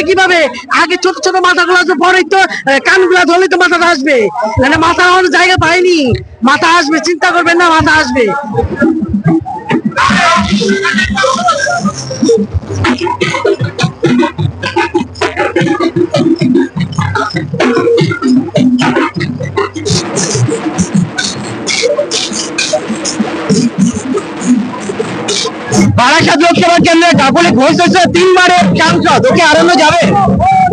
পড়বে কীভাবে? আগে ছোট ছোট মাথা মাথাগুলো আসবে পরে তো কান কানগুলা ধরলে তো মাথাটা আসবে। মানে মাথা আমার জায়গা পাইনি। মাথা আসবে, চিন্তা করবেন না, মাথা আসবে। লোকসভা কেন্দ্রে কাকুলি ঘোষ হচ্ছে তিনবারের সাংসদ। ওকে আরম্ভ যাবে?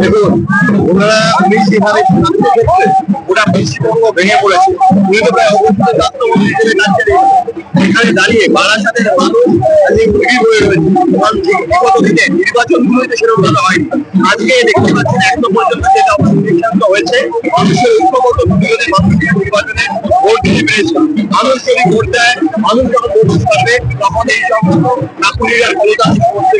দেখুন, ওনারা মানুষ হয়ে রয়েছে নির্বাচন সেরকম ভালো হয়নি। পর্যন্ত হয়েছে, মানুষের এই নির্বাচনে ভোট পেরেছে মানুষ যদি ভোট দেয়, মানুষ যখন এই সমস্ত নাকুলিয়ার ক্ষমতা করতে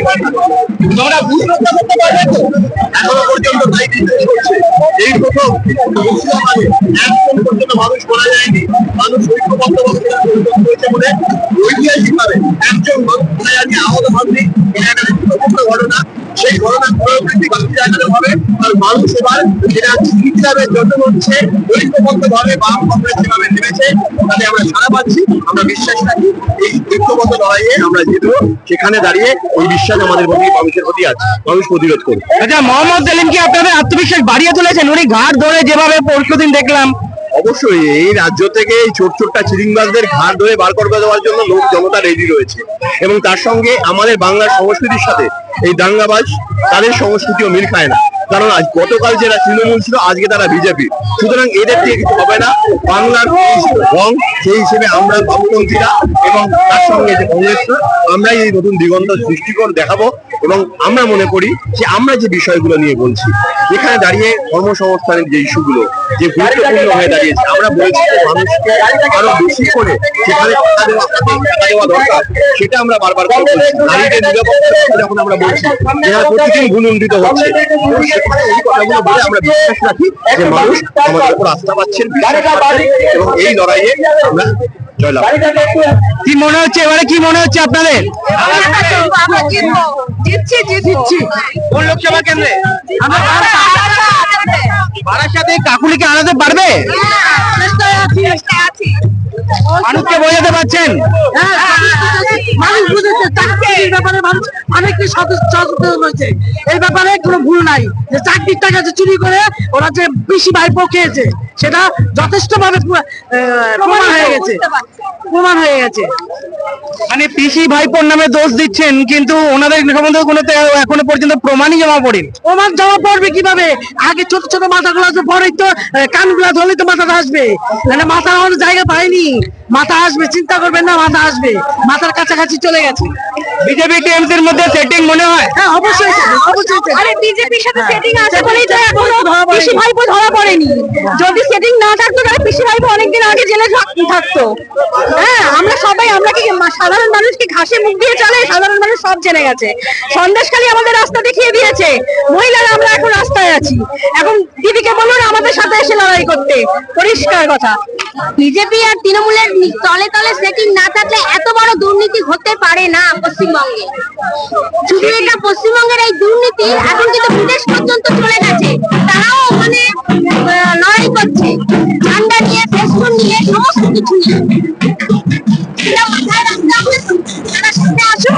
মুর্শিদাবাদে একজন মানুষ মারা যায়নি। মানুষ একজন মানুষ আহত হননি সেই বাকি হবে আর মানুষ এবার জন্য হচ্ছে ঐক্যবদ্ধভাবে বাম কংগ্রেস যেভাবে নেমেছে, তাতে আমরা সারা পাচ্ছি, আমরা বিশ্বাস রাখি, এই ঐক্যবদ্ধ লড়াইয়ে আমরা সেখানে দাঁড়িয়ে ওই বিশ্বাস আমাদের প্রতি, মানুষের প্রতি আছে, মানুষ প্রতিরোধ করবে আচ্ছা মোহাম্মদ সেলিম কি আপনাদের আত্মবিশ্বাস বাড়িয়ে তুলেছেন? উনি ঘাট ধরে যেভাবে পরশুদিন দেখলাম অবশ্যই এই রাজ্য থেকে এই ছোট ছোট্ট চিরিংবাজদের ঘাট ধরে বার করবে দেওয়ার জন্য লোক জনতা রেডি রয়েছে। এবং তার সঙ্গে আমাদের বাংলার সংস্কৃতির সাথে এই দাঙ্গাবাজ তাদের সংস্কৃতিও মিল খায় না। কারণ আজ গতকাল যারা তৃণমূল ছিল, আজকে তারা বিজেপি। সুতরাং এদের থেকে কিছু হবে না। বাংলার রং, সেই হিসেবে আমরা বামপন্থীরা এবং তার সঙ্গে যে কংগ্রেসরা, আমরাই এই নতুন দিগন্ত দৃষ্টিকোণ দেখাবো এবং আমরা মনে করি যে আমরা যে বিষয়গুলো নিয়ে বলছি, এখানে দাঁড়িয়ে কর্মসংস্থানের যে ইস্যুগুলো, যে গুরুত্বপূর্ণ হয়ে দাঁড়িয়েছে, আমরা বলছি মানুষকে আরও বেশি করে সেখানে সেটা আমরা বারবার। নারীদের নিরাপত্তার কথা যখন আমরা বলছি যেখানে প্রতিদিন গুণন্ডিত হচ্ছে। তো এই কথাগুলো বলে আমরা বিশ্বাস রাখি যে মানুষ আমাদের উপর আস্থা পাচ্ছেন এবং এই লড়াইয়ে আমরা জয়লাভ কি মনে হচ্ছে? এবারে কি মনে হচ্ছে আপনাদের? জিতছি জিতছি। কোন লোকসভা কেন্দ্রে? বারাসাতে। কাকুলিকে আনাতে পারবে? মানুষকে বোঝাতে পারছেন? মানুষ বুঝেছে। চাকরির ব্যাপারে মানুষ হয়েছে। ব্যাপারে কোনো ভুল নাই। যে চুরি করে ওরা যে খেয়েছে, সেটা যথেষ্ট ভাবে প্রমাণ হয়ে গেছে। প্রমাণ হয়ে গেছে। মানে পিসি ভাইপোর নামে দোষ দিচ্ছেন কিন্তু ওনাদের সম্বন্ধে কোনো এখনও পর্যন্ত প্রমাণই জমা পড়েনি। প্রমাণ জমা পড়বে কীভাবে? আগে ছোট ছোট মাথাগুলো আছে পরেই তো আহ, কানগুলা ধরলে তো মাথাটা আসবে। মানে মাথা আমার জায়গা পায়নি মাথা আসবে চিন্তা করবেন না মাথা আসবে। মাথার কাছাকাছি চলে গেছে। বিজেপি টিএমসি এর মধ্যে সেটিং মনে হয়? হ্যাঁ অবশ্যই অবশ্যই আরে বিজেপির সাথে। সেটিং আছে বলেই তো। পিসি ভাইপো ধরা পড়েনি। যদি সেটিং না থাকতো তাহলে পিসি ভাইপো অনেকদিন আগে জেলে থাকতো। হ্যাঁ আমরা সবাই আমরা কি সাধারণ মানুষ কি ঘাসে মুখ দিয়ে চলে? সাধারণ মানুষ সব জেনে গেছে। সন্দেশখালী আমাদের রাস্তা দেখিয়ে দিয়েছে। মহিলারা আমরা এখন রাস্তায় আছি। এখন দিদিকে বলুন আমাদের সাথে এসে লড়াই করতে। পরিষ্কার কথা। বিজেপি আর তৃণমূলের তলে তলে সেটিং না থাকলে এত বড় দুর্নীতি হতে পারে না পশ্চিমবঙ্গে। শুধু এটা পশ্চিমবঙ্গের এই দুর্নীতি এখন কিন্তু বিদেশ পর্যন্ত সমস্ত কিছু এটা মাথায় রাখতে হবে। তারা সামনে আসো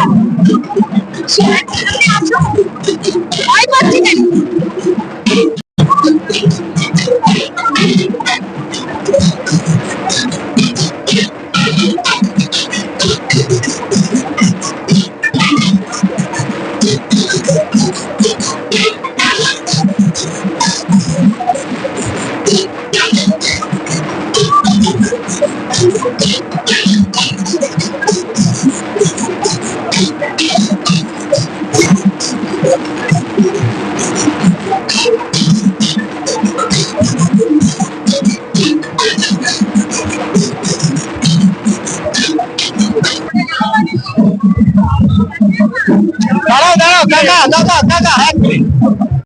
দাদা কাকা এক মিনিট।